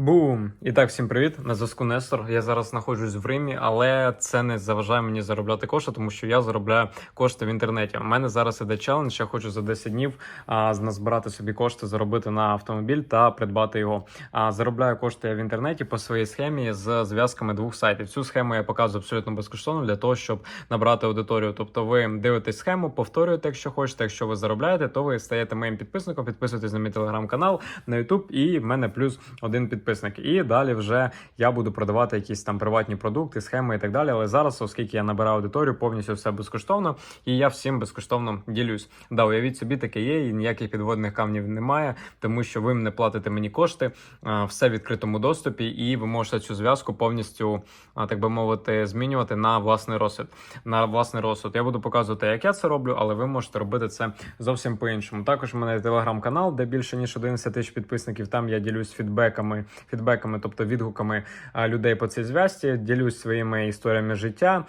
Бум! І так, всім привіт! На зв'язку Нестор. Я зараз знаходжусь в Римі, але це не заважає мені заробляти кошти, тому що я заробляю кошти в інтернеті. У мене зараз іде челендж. Я хочу за 10 днів а, назбирати собі кошти, заробити на автомобіль та придбати його. А заробляю кошти я в інтернеті по своїй схемі з зв'язками двох сайтів. Цю схему я показую абсолютно безкоштовно для того, щоб набрати аудиторію. Тобто, ви дивитесь схему, повторюєте, якщо хочете. Якщо ви заробляєте, то ви стаєте моїм підписником, підписуєтесь на мій телеграм-канал на YouTube, і в мене плюс один підписник. І далі вже я буду продавати якісь там приватні продукти, схеми і так далі. Але зараз, оскільки я набираю аудиторію, повністю все безкоштовно, і я всім безкоштовно ділюсь. Да, уявіть собі, таке є, і ніяких підводних камнів немає, тому що ви не платите мені кошти, все в відкритому доступі, і ви можете цю зв'язку повністю, так би мовити, змінювати на власний розсуд. На власний розсуд. Я буду показувати, як я це роблю, але ви можете робити це зовсім по-іншому. Також у мене телеграм-канал, де більше ніж 11 тисяч підписників. Там я ділюсь фідбеками, фідбеками, тобто відгуками людей по цій зв'язці, ділюсь своїми історіями життя.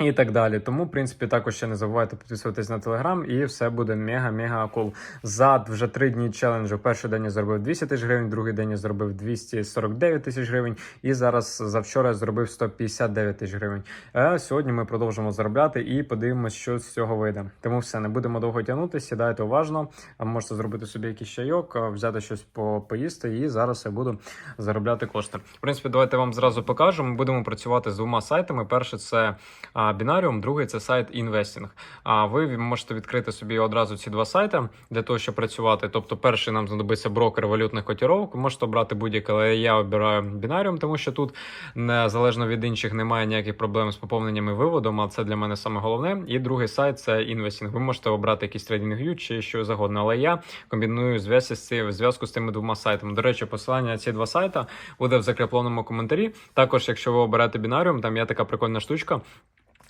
І так далі. Тому, в принципі, також ще не забувайте підписуватись на телеграм, і все буде мега-мега кул. За вже три дні челенджу. Перший день я зробив 200 тисяч гривень, другий день я зробив 249 тисяч гривень, і зараз завчора я зробив 159 тисяч гривень. А сьогодні ми продовжимо заробляти і подивимося, що з цього вийде. Тому все не будемо довго тягнути. Сідайте уважно. Можете зробити собі якийсь чайок, взяти щось по поїсти, і зараз я буду заробляти кошти. В принципі, давайте вам зразу покажу. Ми будемо працювати з двома сайтами. Перше це а, Binarium, другий це сайт Investing. А ви можете відкрити собі одразу ці два сайти для того, щоб працювати. Тобто, перший нам знадобиться брокер валютних котіровок. Можете обрати будь-який, але я обираю Binarium, тому що тут незалежно від інших немає ніяких проблем з поповненням і виводом. А це для мене саме головне. І другий сайт це Investing. Ви можете обрати якийсь TradingView чи що завгодно. Але я комбіную зв'язку з тими двома сайтами. До речі, посилання на ці два сайта буде в закріпленому коментарі. Також, якщо ви оберете Binarium, там є така прикольна штучка.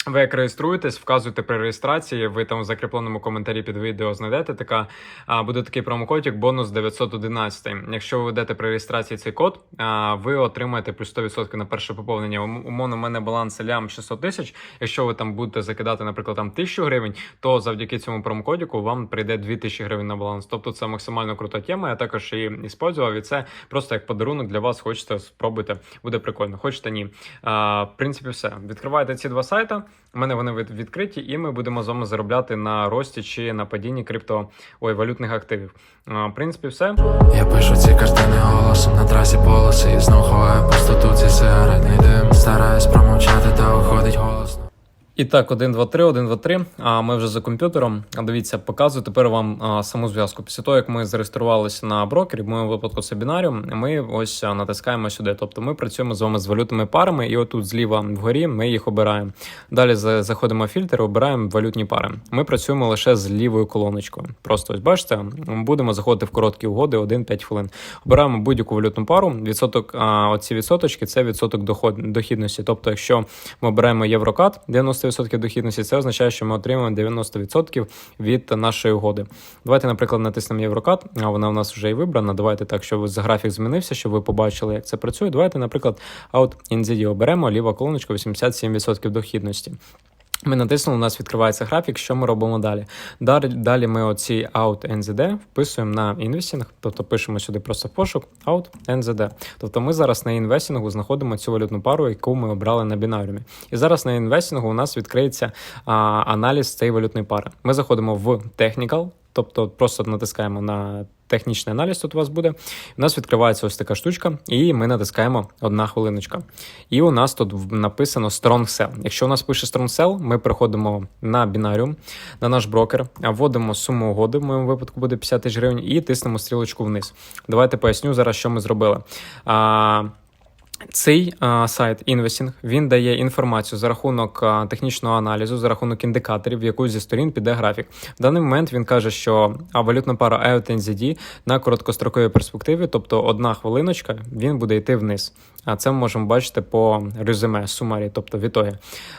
Ви як реєструєтесь, вказуєте при реєстрації. Ви там в закріпленому коментарі під відео знайдете така. А буде такий промокодик бонус 911. Якщо ви введете при реєстрації цей код, а, ви отримаєте плюс 100% на перше поповнення. Умовно, у мене баланс лям 600 тисяч. Якщо ви там будете закидати, наприклад, там 1000 гривень, то завдяки цьому промокодику вам прийде 2000 гривень на баланс. Тобто це максимально крута тема. Я також її іспользував, і це просто як подарунок для вас. Хочете спробуйте, буде прикольно. Хочете ні. В принципі, все. Відкривайте ці два сайти. У мене вони відкриті, і ми будемо з вами заробляти на рості чи на падінні крипто ой, валютних активів. В принципі, все. Я пишу ці картини голосом на трасі полоси знов ховаю пустоту ці сигаретний дим Стараюсь промовчати, та виходить голосно І так, 1, 2, 3, 1, 2, 3. А ми вже за комп'ютером. Дивіться, показую тепер вам саму зв'язку. Після того, як ми зареєструвалися на брокері, в моєму випадку це бінаріум, ми ось натискаємо сюди. Тобто ми працюємо з вами з валютними парами, і отут зліва вгорі ми їх обираємо. Далі за- заходимо в фільтр, обираємо валютні пари. Ми працюємо лише з лівою колоночкою. Просто ось бачите, будемо заходити в короткі угоди 1-5 хвилин. Обираємо будь-яку валютну пару. Відсоток, оці відсоточки це відсоток дохідності. Тобто, якщо ми обираємо єврокат 90% дохідності, це означає, що ми отримуємо 90% від нашої угоди. Давайте, наприклад, натиснемо єврокат, а вона у нас вже і вибрана. Давайте так, щоб графік змінився, щоб ви побачили, як це працює. Давайте, наприклад, Out NZD оберемо, ліва колоночка 87% дохідності. Ми натиснули, у нас відкривається графік. Що ми робимо далі? Далі, ми оці out NZD вписуємо на інвестінг, тобто пишемо сюди просто пошук out NZD. Тобто ми зараз на інвестінгу знаходимо цю валютну пару, яку ми обрали на бінаріумі. І зараз на інвестінгу у нас відкриється а, аналіз цієї валютної пари. Ми заходимо в technical, тобто просто натискаємо на технічний аналіз. Тут у вас буде. У нас відкривається ось така штучка, і ми натискаємо одна хвилиночка. І у нас тут написано Strong Sell. Якщо у нас пише Strong Sell, ми приходимо на бінаріум, на наш брокер, вводимо суму угоди, в моєму випадку буде 50 тисяч гривень, і тиснемо стрілочку вниз. Давайте поясню зараз, що ми зробили. Цей а, сайт інвестінг він дає інформацію за рахунок а, технічного аналізу, за рахунок індикаторів, в яку зі сторін піде графік. В даний момент він каже, що а, валютна пара EUTNZD на короткостроковій перспективі, тобто одна хвилиночка, він буде йти вниз. А це ми можемо бачити по резюме, сумарі, тобто в.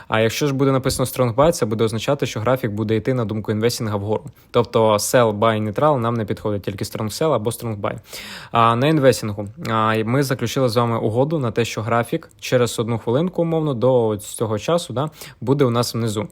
А якщо ж буде написано Strong Buy, це буде означати, що графік буде йти на думку інвестінга вгору. Тобто sell, buy, neutral нам не підходить, тільки Strong Sell або Strong Buy. А на інвестінгу ми заключили з вами угоду на те, що графік через одну хвилинку, умовно, до цього часу да, буде у нас внизу.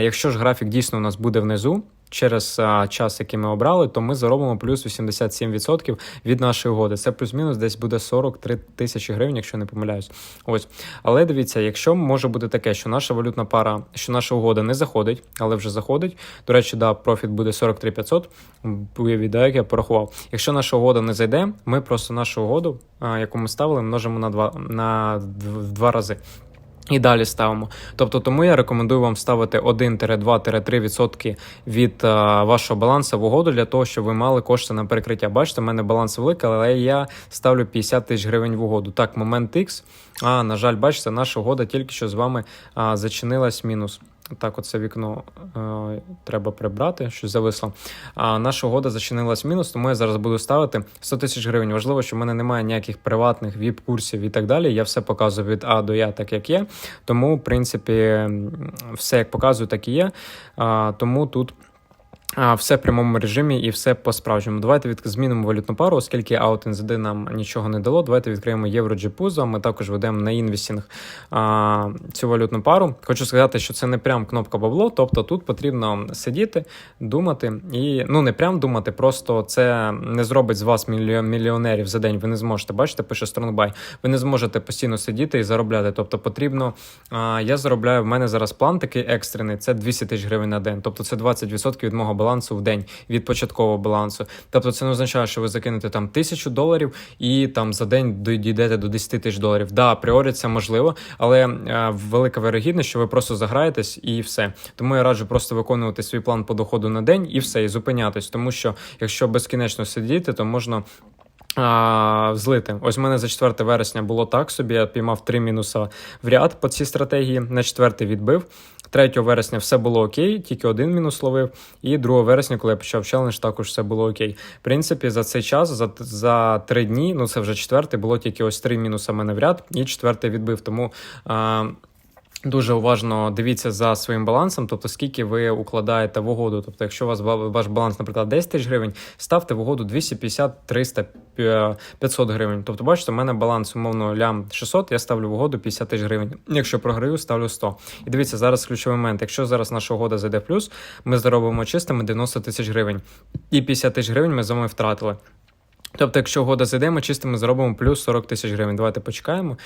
Якщо ж графік дійсно у нас буде внизу, через час, який ми обрали, то ми заробимо плюс 87% від нашої угоди. Це плюс-мінус десь буде 43 тисячі гривень, якщо не помиляюсь. Ось. Але дивіться, якщо може бути таке, що наша валютна пара, що наша угода не заходить, але вже заходить. До речі, да, профіт буде 43 500. Уявіть, да, як я порахував. Якщо наша угода не зайде, ми просто нашу угоду, яку ми ставили, множимо на два на два рази. І далі ставимо. Тобто, тому я рекомендую вам ставити 1-2-3% від а, вашого балансу в угоду для того, щоб ви мали кошти на перекриття. Бачите, в мене баланс великий, але я ставлю 50 тисяч гривень в угоду. Так, момент X. А, на жаль, бачите, наша угода тільки що з вами а, зачинилась мінус. Так, оце вікно е, треба прибрати, що зависло. А наша угода зачинилась мінус, тому я зараз буду ставити 100 тисяч гривень. Важливо, що в мене немає ніяких приватних віп-курсів і так далі. Я все показую від А до Я, так як є. Тому, в принципі, все як показую, так і є. А, тому тут. Все в прямому режимі і все по-справжньому. Давайте від... змінимо валютну пару, оскільки AutoNZD нам нічого не дало. Давайте відкриємо євро GPUZO. Ми також ведемо на інвестінг а, цю валютну пару. Хочу сказати, що це не прям кнопка бабло, тобто тут потрібно сидіти, думати і ну не прям думати, просто це не зробить з вас мільйон мільйонерів за день. Ви не зможете. Бачите, пише Стронгбай. Ви не зможете постійно сидіти і заробляти. Тобто потрібно. А, я заробляю. В мене зараз план такий екстрений. Це 200 тисяч гривень на день. Тобто це 20% від мого балансу в день від початкового балансу. Тобто це не означає, що ви закинете там тисячу доларів і там за день дійдете до 10 тисяч доларів. Да, апріорі це можливо, але е, велика вирогідність, що ви просто заграєтесь і все. Тому я раджу просто виконувати свій план по доходу на день і все, і зупинятись. Тому що якщо безкінечно сидіти, то можна. Злити. Ось в мене за 4 вересня було так собі. Я піймав три мінуса в ряд по цій стратегії. На 4 відбив. 3 вересня все було окей, тільки один мінус ловив. І 2 вересня, коли я почав челендж, також все було окей. В принципі, за цей час, за, за 3 дні, ну це вже четвертий, було тільки ось три мінуса мене в ряд, і четвертий відбив. Тому. А, Дуже уважно дивіться за своїм балансом, тобто скільки ви укладаєте в угоду. Тобто, якщо у вас ваш баланс, наприклад, 10 тисяч гривень, ставте в угоду 250, 300, пі- 500 гривень. Тобто, бачите, у мене баланс умовно лям 600, я ставлю в угоду 50 тисяч гривень. Якщо програю, ставлю 100. І дивіться, зараз ключовий момент. Якщо зараз наша угода зайде в плюс, ми заробимо чистими 90 тисяч гривень. І 50 тисяч гривень ми з вами втратили. Тобто, якщо угода зайде, ми чисто зробимо плюс 40 тисяч гривень. Давайте почекаємо.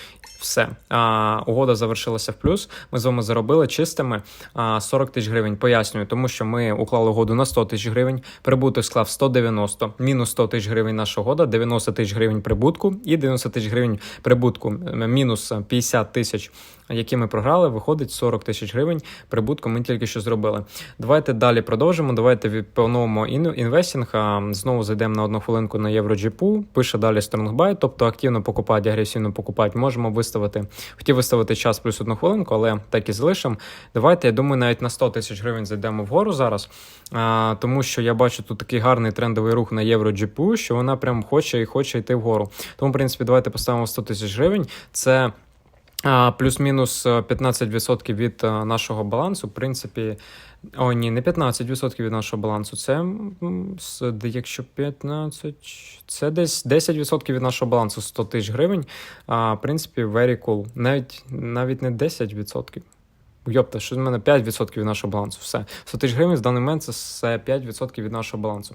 Все. А, угода завершилася в плюс. Ми з вами заробили чистими а, 40 тисяч гривень. Пояснюю, тому що ми уклали угоду на 100 тисяч гривень. Прибуток склав 190, мінус 100 тисяч гривень наша угода, 90 тисяч гривень прибутку і 90 тисяч гривень прибутку, мінус 50 тисяч, які ми програли, виходить 40 тисяч гривень прибутку. Ми тільки що зробили. Давайте далі продовжимо. Давайте поновимо ін- інвестінг. Знову зайдемо на одну хвилинку на євроджіпу. Пише далі StrongBuy, тобто активно покупати, агресивно покупати. Можемо виставити. Хотів виставити час плюс одну хвилинку, але так і залишимо. Давайте, я думаю, навіть на 100 тисяч гривень зайдемо вгору зараз. А, тому що я бачу тут такий гарний трендовий рух на євроджіпу, що вона прям хоче і хоче йти вгору. Тому, в принципі, давайте поставимо 100 тисяч гривень. Це. Плюс-мінус е, 15% від е, нашого балансу. В принципі, о, ні, не 15% від нашого балансу. Це якщо 15, це десь 10% від нашого балансу 100 тисяч гривень. А, в принципі, very cool. Навіть навіть не 10%. Йопта, що в мене 5% від нашого балансу. Все. 100 тисяч гривень з даний момент це 5% від нашого балансу.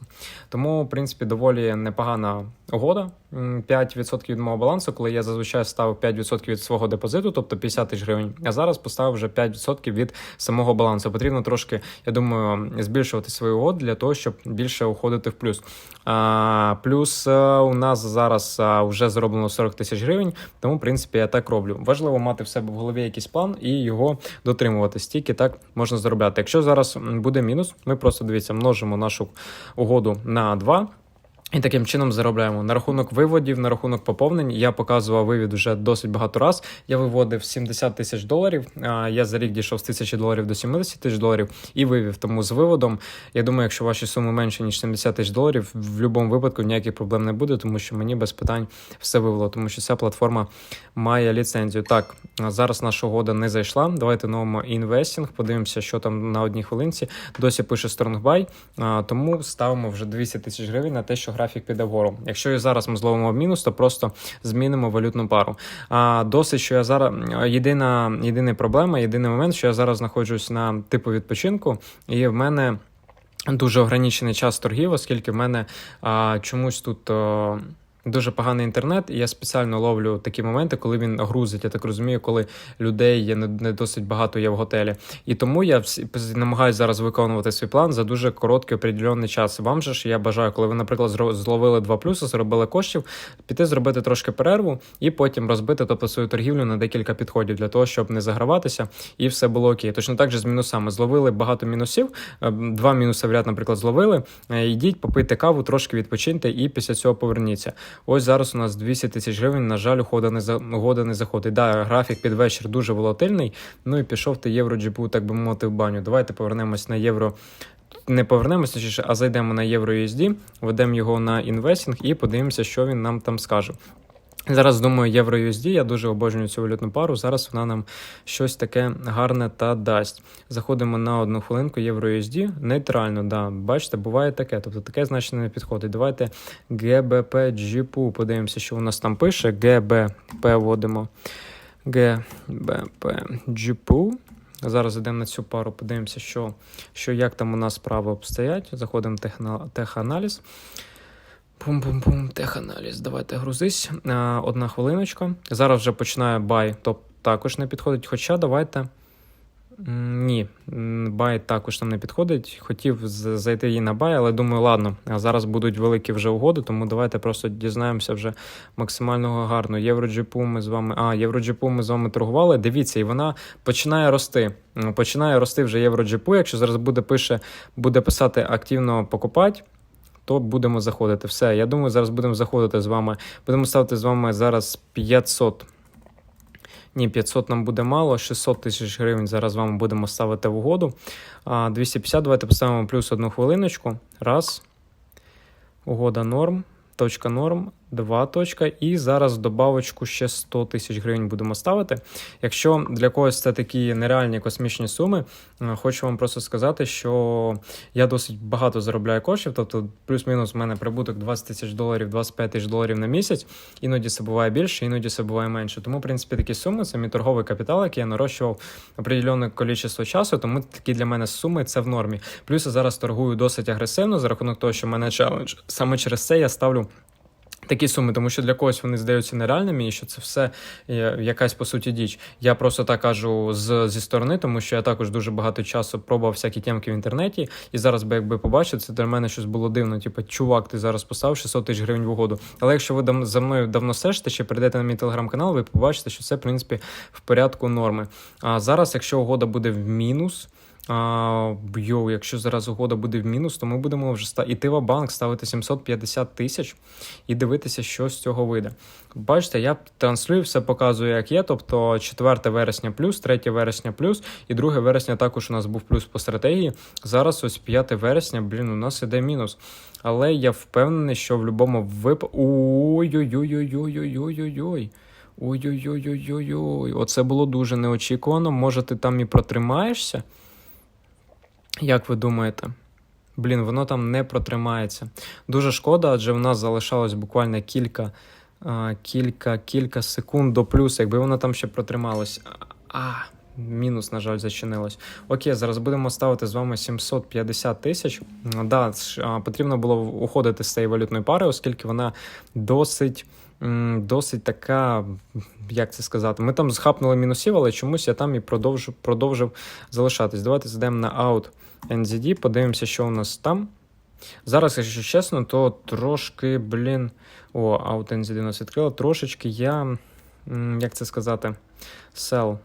Тому, в принципі, доволі непогана угода. М, 5% від мого балансу, коли я зазвичай ставив 5% від свого депозиту, тобто 50 тисяч гривень. А зараз поставив вже 5% від самого балансу. Потрібно трошки, я думаю, збільшувати свою угоду для того, щоб більше уходити в плюс. А, плюс е, у нас зараз а, вже зароблено 40 тисяч гривень, тому, в принципі, я так роблю. Важливо мати в себе в голові якийсь план і його дотримуватись. Тільки так можна заробляти. Якщо зараз буде мінус, ми просто дивіться, множимо нашу угоду на 2. І таким чином заробляємо на рахунок виводів, на рахунок поповнень. Я показував вивід вже досить багато раз. Я виводив 70 тисяч доларів. Я за рік дійшов з тисячі доларів до 70 тисяч доларів і вивів. Тому з виводом, я думаю, якщо ваші суми менше ніж 70 тисяч доларів, в будь-якому випадку ніяких проблем не буде, тому що мені без питань все вивело, тому що ця платформа має ліцензію. Так, зараз наша угода не зайшла. Давайте новимо інвестінг. Подивимося, що там на одній хвилинці. Досі пише StrongBuy, тому ставимо вже 200 тисяч гривень на те, що графік піде вгору. Якщо і зараз ми зловимо мінус, то просто змінимо валютну пару. А досить, що я зараз єдина, єдина проблема, єдиний момент, що я зараз знаходжусь на типу відпочинку, і в мене. дуже ограничений час торгів, оскільки в мене а, чомусь тут. а, Дуже поганий інтернет, і я спеціально ловлю такі моменти, коли він грузить. Я так розумію, коли людей є не, досить багато є в готелі. І тому я намагаюся зараз виконувати свій план за дуже короткий определенний час. Вам же ж я бажаю, коли ви, наприклад, зловили два плюси, зробили коштів, піти зробити трошки перерву і потім розбити тобто, свою торгівлю на декілька підходів для того, щоб не заграватися і все було окей. Точно так же з мінусами. Зловили багато мінусів. е, Два мінуси в ряд, наприклад, зловили. Е, Йдіть, попийте каву, трошки відпочиньте і після цього поверніться. Ось зараз у нас 200 тисяч гривень. На жаль, ухода не угода не заходить. Да, графік під вечір дуже волатильний. Ну і пішов ти євро джипу, так би мовити, в баню. Давайте повернемось на євро. Не повернемося, а зайдемо на євро USD, введемо його на інвестінг і подивимося, що він нам там скаже. Зараз думаю, євро USD, я дуже обожнюю цю валютну пару. Зараз вона нам щось таке гарне та дасть. Заходимо на одну хвилинку євро USD. Нейтрально, да. Бачите, буває таке. Тобто таке значення не підходить. Давайте GBP GPU подивимося, що у нас там пише. GBP вводимо. GBP GPU. Зараз йдемо на цю пару, подивимося, що, що як там у нас справи обстоять. Заходимо в теханаліз. Пум-пум-пум, теханаліз. Давайте грузись. Одна хвилиночка. Зараз вже починає бай, топ також не підходить. Хоча давайте. Ні, бай також нам не підходить. Хотів зайти її на бай, але думаю, ладно, зараз будуть великі вже угоди, тому давайте просто дізнаємося вже максимального гарно. Євроджипу ми з вами. А, Євроджипу ми з вами торгували. Дивіться, і вона починає рости. Починає рости вже Євроджипу. Якщо зараз буде пише, буде писати активно покупати, то будемо заходити. Все, я думаю, зараз будемо заходити з вами. Будемо ставити з вами зараз 500. Ні, 500 нам буде мало, 600 тисяч гривень зараз вам будемо ставити в угоду. 250 давайте поставимо плюс одну хвилиночку. Раз. Угода норм. Точка норм, два точка, і зараз добавочку ще 100 тисяч гривень будемо ставити. Якщо для когось це такі нереальні космічні суми, е, хочу вам просто сказати, що я досить багато заробляю коштів, тобто плюс-мінус в мене прибуток 20 тисяч доларів, 25 тисяч доларів на місяць. Іноді це буває більше, іноді це буває менше. Тому, в принципі, такі суми це мій торговий капітал, який я нарощував определенне кількість часу, тому такі для мене суми це в нормі. Плюс я зараз торгую досить агресивно за рахунок того, що в мене челендж. Саме через це я ставлю. Такі суми, тому що для когось вони здаються нереальними, і що це все якась по суті діч. Я просто так кажу з, зі сторони, тому що я також дуже багато часу пробував всякі темки в інтернеті, і зараз би якби побачив, це для мене щось було дивно. Типу, чувак, ти зараз постав 600 тисяч гривень в угоду. Але якщо ви дам, за мною давно стежите, чи прийдете на мій телеграм-канал, ви побачите, що це в принципі в порядку норми. А зараз, якщо угода буде в мінус. А, йоу, якщо зараз угода буде в мінус, то ми будемо вже ста... іти в банк, ставити 750 тисяч і дивитися, що з цього вийде. Бачите, я транслюю, все показую, як є. Тобто 4 вересня плюс, 3 вересня плюс, і 2 вересня також у нас був плюс по стратегії. Зараз ось 5 вересня, блін, у нас іде мінус. Але я впевнений, що в будь-якому випадку. Ой-ой-ой-ой-ой-ой-ой-ой. Ой-ой-ой-ой-ой-ой. Оце було дуже неочікувано. Може, ти там і протримаєшся? Як ви думаєте? Блін, воно там не протримається. Дуже шкода, адже в нас залишалось буквально кілька, кілька, кілька секунд до плюсу. Якби воно там ще протрималось. А, мінус, на жаль, зачинилось. Окей, зараз будемо ставити з вами 750 тисяч. Да, потрібно було уходити з цієї валютної пари, оскільки вона досить. Досить така, як це сказати, ми там зхапнули мінусів, але чомусь я там і продовжив, продовжив залишатись. Давайте зайдемо на Out NZD, подивимося, що у нас там. Зараз, якщо чесно, то трошки, блін. О, Out NZD нас відкрило. Трошечки я. Як це сказати? Sell.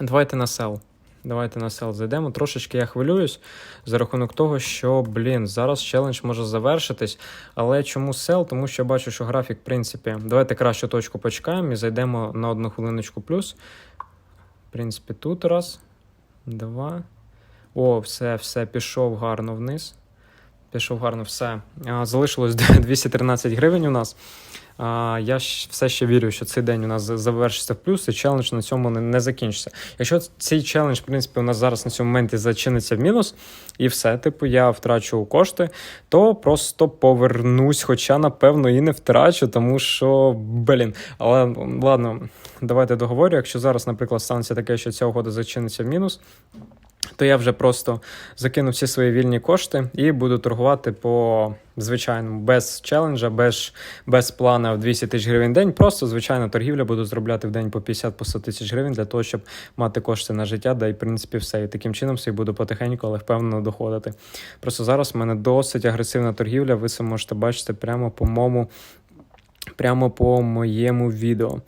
Давайте на sell. Давайте на сел зайдемо. Трошечки я хвилююсь за рахунок того, що, блін, зараз челендж може завершитись. Але чому сел? Тому що я бачу, що графік, в принципі, давайте кращу точку почекаємо і зайдемо на одну хвилиночку плюс. В принципі, тут раз, два. О, все, все, пішов гарно вниз. Пішов гарно все. Залишилось 213 гривень у нас. Я все ще вірю, що цей день у нас завершиться в плюс, і челендж на цьому не, не закінчиться. Якщо цей челендж, в принципі, у нас зараз на цьому моменті зачиниться в мінус, і все, типу, я втрачу кошти, то просто повернусь, хоча, напевно, і не втрачу, тому що, блін. Але ладно, давайте договорю. Якщо зараз, наприклад, станеться таке, що ця угода зачиниться в мінус. То я вже просто закину всі свої вільні кошти і буду торгувати по звичайному, без челенджа, без, без плана в 200 тисяч гривень в день. Просто звичайна торгівля буду зробляти в день по 50 по 100 тисяч гривень для того, щоб мати кошти на життя, да і в принципі все. І таким чином собі буду потихеньку, але впевнено доходити. Просто зараз в мене досить агресивна торгівля. Ви це можете бачити прямо по моєму, прямо по моєму відео.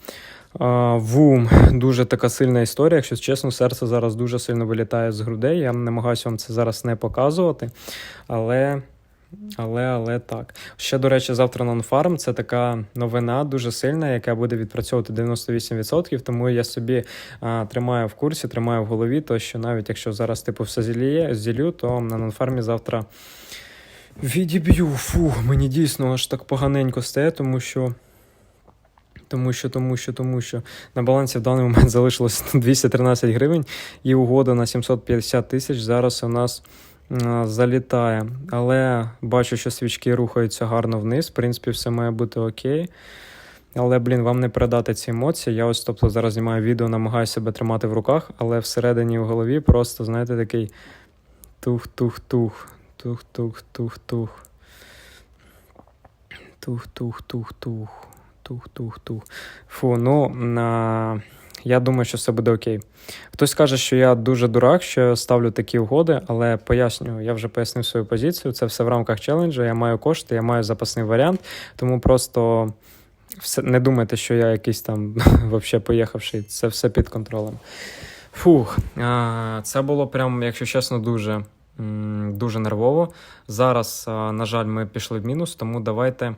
Вум, дуже така сильна історія. Якщо чесно, серце зараз дуже сильно вилітає з грудей. Я намагаюся вам це зараз не показувати. Але. Але, але так. Ще, до речі, завтра нонфарм це така новина дуже сильна, яка буде відпрацьовувати 98%. Тому я собі а, тримаю в курсі, тримаю в голові, то що навіть якщо зараз типу все зіліє, зілю, то на нонфармі завтра відіб'ю. Фу, мені дійсно аж так поганенько стає, тому що. Тому що, тому що, тому що на балансі в даний момент залишилось 213 гривень, і угода на 750 тисяч зараз у нас залітає. Але бачу, що свічки рухаються гарно вниз. В принципі, все має бути окей. Але, блін, вам не передати ці емоції. Я ось тобто зараз знімаю відео, намагаюся себе тримати в руках, але всередині в голові просто, знаєте, такий тух-тух-тух, тух-тух-тух-тух. Тух-тух-тух-тух. Тух-тух-тух. Фу, ну на... я думаю, що все буде окей. Хтось каже, що я дуже дурак, що ставлю такі угоди, але пояснюю, я вже пояснив свою позицію. Це все в рамках челенджу. Я маю кошти, я маю запасний варіант, тому просто все, не думайте, що я якийсь там взагалі поїхавший. Це все під контролем. Фух, це було прям, якщо чесно, дуже, дуже нервово. Зараз, на жаль, ми пішли в мінус, тому давайте.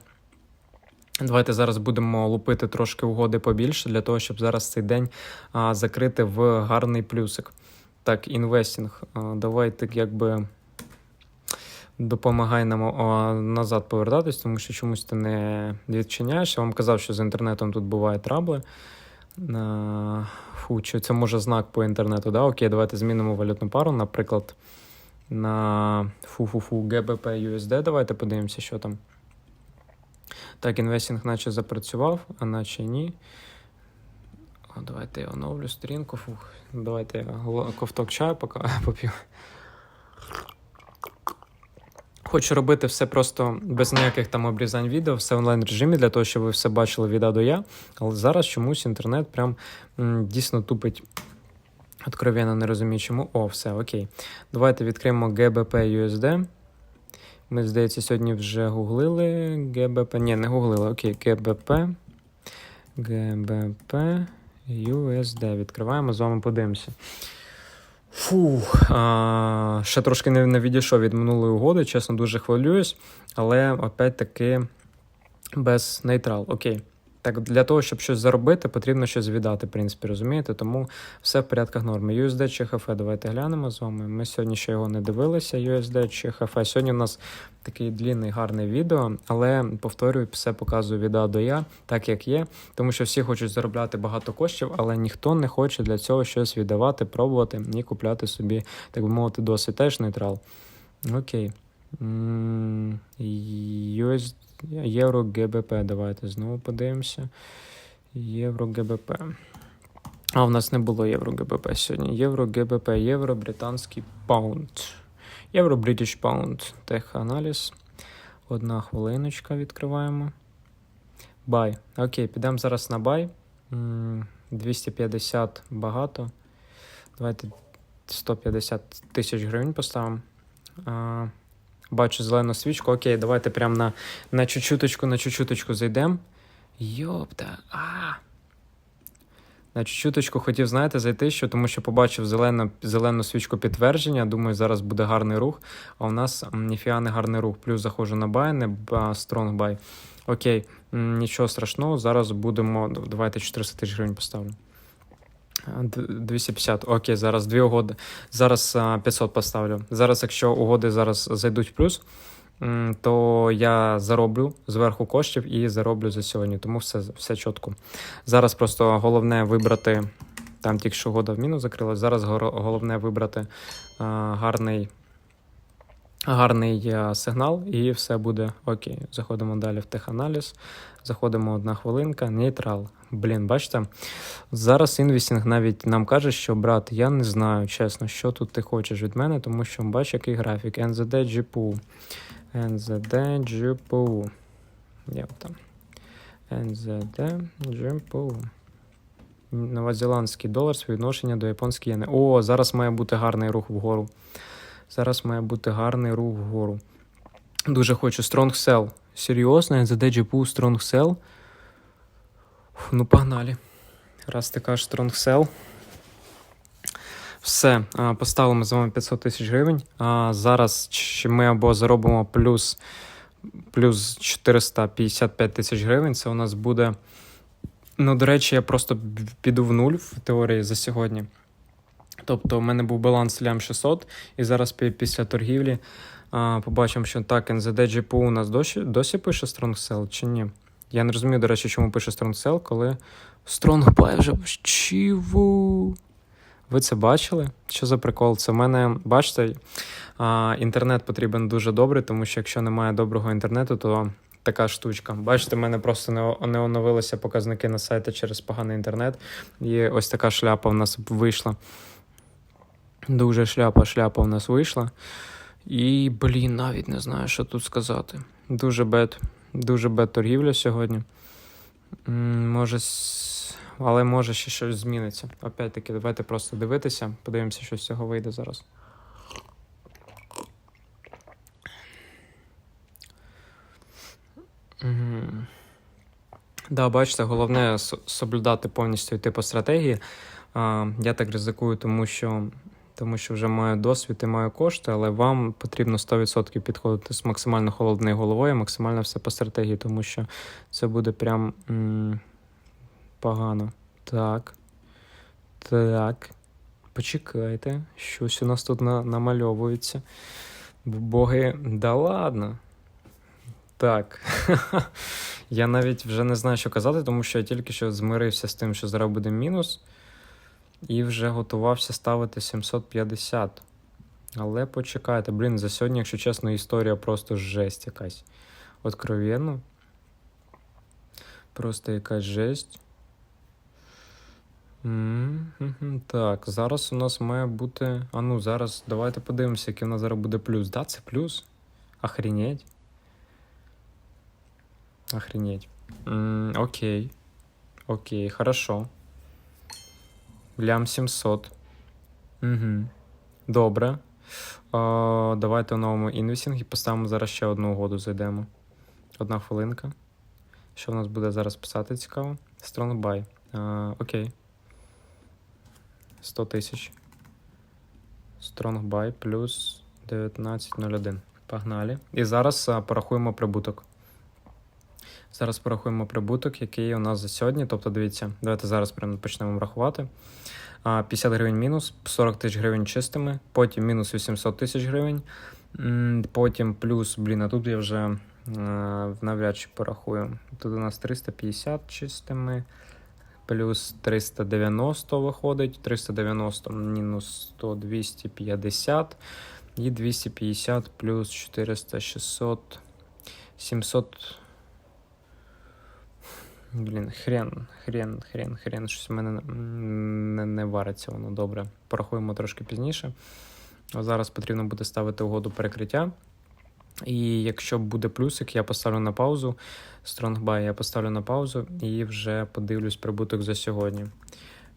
Давайте зараз будемо лупити трошки угоди побільше для того, щоб зараз цей день а, закрити в гарний плюсик. Так, інвестінг. Давайте якби допомагай нам а, назад повертатись, тому що чомусь ти не відчиняєш. Я вам казав, що з інтернетом тут бувають трабли. А, фу, чи це може знак по інтернету? Да? Окей, давайте змінимо валютну пару, наприклад, на фу-фу-фу GBP USD. Давайте подивимося, що там. Так, інвестинг наче запрацював, а наче ні. О, давайте я оновлю сторінку. Фух. Давайте я ковток чаю поки поп'ю. Хочу робити все просто без ніяких там обрізань відео, все в онлайн режимі для того, щоб ви все бачили від А до Я. Але зараз чомусь інтернет прям м, дійсно тупить. Откровенно не розумію, чому. О, все, окей. Давайте відкриємо GBP USD. Ми, здається, сьогодні вже гуглили ГБП. Ні, не гуглили. Окей, ГБП. ГБП USD. Відкриваємо, з вами подивимося. Фух, а, ще трошки не, не відійшов від минулої угоди, чесно, дуже хвилююсь, але опять-таки без нейтрал. Окей. Так, для того, щоб щось заробити, потрібно щось віддати, в принципі, розумієте? Тому все в порядках норми. USD чи HF, давайте глянемо з вами. Ми сьогодні ще його не дивилися. USD чи HF. Сьогодні у нас такий длінний, гарний відео, але повторюю, все показую від А до Я, так як є. Тому що всі хочуть заробляти багато коштів, але ніхто не хоче для цього щось віддавати, пробувати і купляти собі, так би мовити, досить теж нейтрал. Окей. М, US, Євро ГБП. Давайте знову подивимося. Євро ГБП. А, у нас не було євро ГБП сьогодні. Євро ГБП, євро британський паунд. Євро Брitish Pound. Теханаліз. Одна хвилиночка відкриваємо. Бай. Окей, підемо зараз на бай. 250 багато. Давайте 150 тисяч гривень поставимо. Бачу зелену свічку. Окей, давайте прямо на, на чуть-чуточку, на чуть-чуточку зайдемо. Йопта. А. На чуть-чуточку хотів, знаєте, зайти, що тому що побачив зелену, зелену свічку підтвердження. Думаю, зараз буде гарний рух. А у нас м, ніфіга не гарний рух. Плюс заходжу на бай, не ба- strong buy. Окей, нічого страшного. Зараз будемо. Давайте 400 тисяч гривень поставлю. А, д- 250. Окей, зараз дві угоди. Зараз 500 поставлю. Зараз, якщо угоди зараз зайдуть в плюс, то я зароблю зверху коштів і зароблю за сьогодні. Тому все, все чітко. Зараз просто головне вибрати. Там тільки що угода в мінус закрилась. Зараз головне вибрати гарний, гарний сигнал, і все буде окей. Заходимо далі в теханаліз. Заходимо одна хвилинка, нейтрал. Блін, бачите? Зараз інвестінг навіть нам каже, що брат, я не знаю, чесно, що тут ти хочеш від мене, тому що бач, який графік. NZD GPU. NZD GPU. Як там? NZD GPU. Новозеландський долар співвідношення до японської єни. О, зараз має бути гарний рух вгору. Зараз має бути гарний рух вгору. Дуже хочу Strong Sell. NZD GPU Strong Sell. Фу, Ну, погнали. Раз ти кажеш Strong Sell. Все, поставимо з вами 500 тисяч гривень. А зараз ми або заробимо плюс, плюс 455 тисяч гривень. Це у нас буде. Ну, до речі, я просто піду в нуль в теорії за сьогодні. Тобто, у мене був баланс лям 600, і зараз після торгівлі побачимо, що так, NZD GPU у нас досі, досі пише Strong Sell чи ні. Я не розумію, до речі, чому пише Strong Sell, коли Strong Buy вже Чіву. Ви це бачили? Що за прикол? Це в мене, бачите, інтернет потрібен дуже добрий, тому що якщо немає доброго інтернету, то така штучка. Бачите, в мене просто не, не оновилися показники на сайті через поганий інтернет. І ось така шляпа в нас вийшла. Дуже шляпа, шляпа в нас вийшла. І, блін, навіть не знаю, що тут сказати. Дуже бед. Дуже бед торгівля сьогодні. Може, але може ще щось зміниться. Опять-таки, давайте просто дивитися, подивимося, що з цього вийде зараз. Мгм. Да, бачите, головне соблюдати повністю йти по стратегії. Я так ризикую, тому що, тому що вже маю досвід і маю кошти, але вам потрібно 100% підходити з максимально холодною головою, максимально все по стратегії, тому що це буде прям м- погано. Так. Так. Почекайте, щось у нас тут на- намальовується. Боги, да ладно. Так. Я навіть вже не знаю, що казати, тому що я тільки що змирився з тим, що зараз буде мінус, і вже готувався ставити 750. Але почекайте, блін, за сьогодні, якщо чесно, історія просто жесть якась. Откровенно. Просто якась жесть. М-м-м, Так, зараз у нас має бути. А ну, зараз давайте подивимося, який у нас зараз буде плюс. Да, це плюс? Охренеть. Охренеть. Окей. Окей, хорошо. Лям 700. Угу. Добре. А, давайте у новому інвесінгі поставимо зараз ще одну угоду зайдемо. Одна хвилинка. Що в нас буде зараз писати цікаво? Strong buy. А, окей. 100 тисяч. Strong buy плюс 19.01. Погнали. І зараз а, порахуємо прибуток. Зараз порахуємо прибуток, який у нас за сьогодні. Тобто, дивіться, давайте зараз прямо почнемо рахувати. 50 гривень мінус, 40 тисяч гривень чистими, потім мінус 800 тисяч гривень, потім плюс, блін, а тут я вже е, навряд чи порахую. Тут у нас 350 чистими, плюс 390 виходить, 390 мінус 100, 250 і 250 плюс 400, 600, 700. Блін, хрен, хрен, хрен, хрен. Щось в мене не, не вариться воно добре. Порахуємо трошки пізніше. Зараз потрібно буде ставити угоду перекриття. І якщо буде плюсик, я поставлю на паузу. Buy я поставлю на паузу і вже подивлюсь прибуток за сьогодні.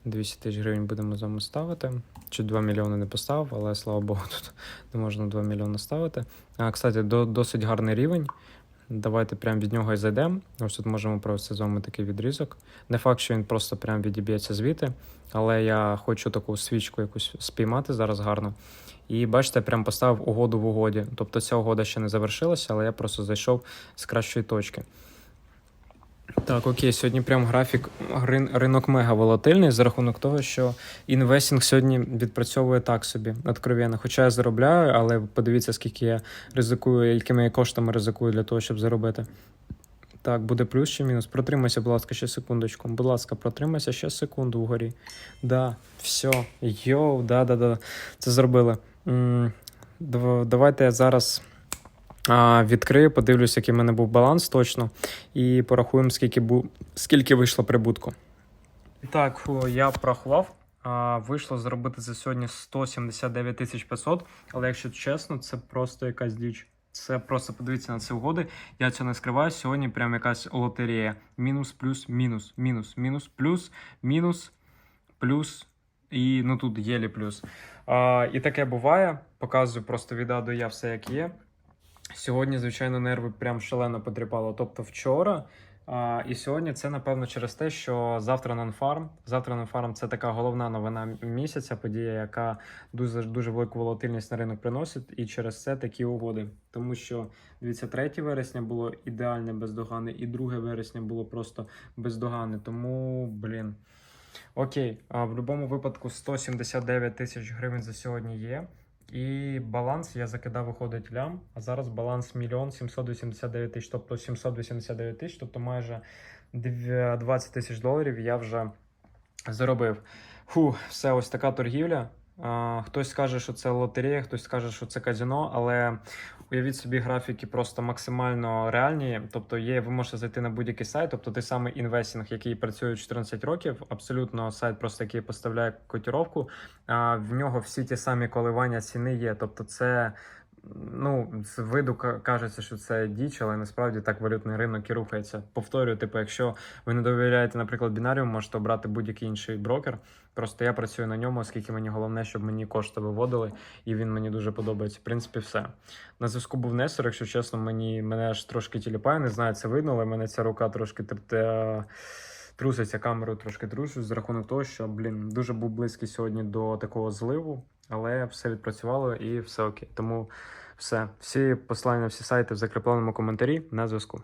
200 тисяч гривень будемо з вами ставити. Чуть 2 мільйони не поставив, але слава Богу, тут не можна 2 мільйони ставити. А, кстати, до, досить гарний рівень. Давайте прямо від нього і зайдемо. Ось тут можемо провести з вами такий відрізок. Не факт, що він просто прям відіб'ється звідти, але я хочу таку свічку якусь спіймати зараз гарно. І бачите, прям поставив угоду в угоді. Тобто ця угода ще не завершилася, але я просто зайшов з кращої точки. Так, окей, сьогодні прям графік рин- ринок мега волатильний за рахунок того, що інвестінг сьогодні відпрацьовує так собі, откровенно. Хоча я заробляю, але подивіться, скільки я ризикую, якими я коштами ризикую для того, щоб заробити. Так, буде плюс чи мінус. Протримайся, будь ласка, ще секундочку. Будь ласка, протримайся ще секунду вгорі. Да, все. Йоу, да, да, да. Це зробили. Давайте я зараз відкрию, подивлюсь, який в мене був баланс точно, і порахуємо, скільки, бу... скільки вийшло прибутку. Так, я порахував. Вийшло зробити за сьогодні 179 тисяч 500, але якщо чесно, це просто якась діч. Це просто подивіться на ці угоди. Я цього не скриваю. Сьогодні прям якась лотерея. Мінус, плюс, мінус, мінус, мінус, плюс, мінус, плюс. І ну тут єлі плюс. А, і таке буває. Показую просто від Я все як є. Сьогодні, звичайно, нерви прям шалено потріпало. Тобто вчора. А, і сьогодні це напевно через те, що завтра нонфарм. Завтра нонфарм це така головна новина місяця, подія, яка дуже дуже велику волатильність на ринок приносить, і через це такі угоди. Тому що дивіться, 3 вересня було ідеальне бездоганне, і 2 вересня було просто бездоганне. Тому, блін. Окей, а в будь-якому випадку 179 тисяч гривень за сьогодні є. І баланс я закидав, виходить лям. А зараз баланс 1 789 тисяч, тобто 789 тисяч, тобто майже 20 тисяч доларів я вже заробив. Фу, все, ось така торгівля. Хтось скаже, що це лотерея, хтось скаже, що це казіно, але уявіть собі графіки просто максимально реальні. Тобто є, ви можете зайти на будь-який сайт, тобто той самий інвестінг, який працює 14 років, абсолютно сайт, просто який поставляє котіровку. В нього всі ті самі коливання ціни є. Тобто, це. Ну, з виду кажеться, що це діч, але насправді так валютний ринок і рухається. Повторюю, типу, якщо ви не довіряєте, наприклад, бінаріум, можете обрати будь-який інший брокер. Просто я працюю на ньому, оскільки мені головне, щоб мені кошти виводили, і він мені дуже подобається. В принципі, все. На зв'язку був Нестор, якщо чесно, мені мене аж трошки тіліпає, не знаю, це видно, але мене ця рука трошки терте. Труситься камеру, трошки трусусь з рахунок того, що блін дуже був близький сьогодні до такого зливу, але все відпрацювало і все окей. Тому все, всі посилання на всі сайти в закріпленому коментарі на зв'язку.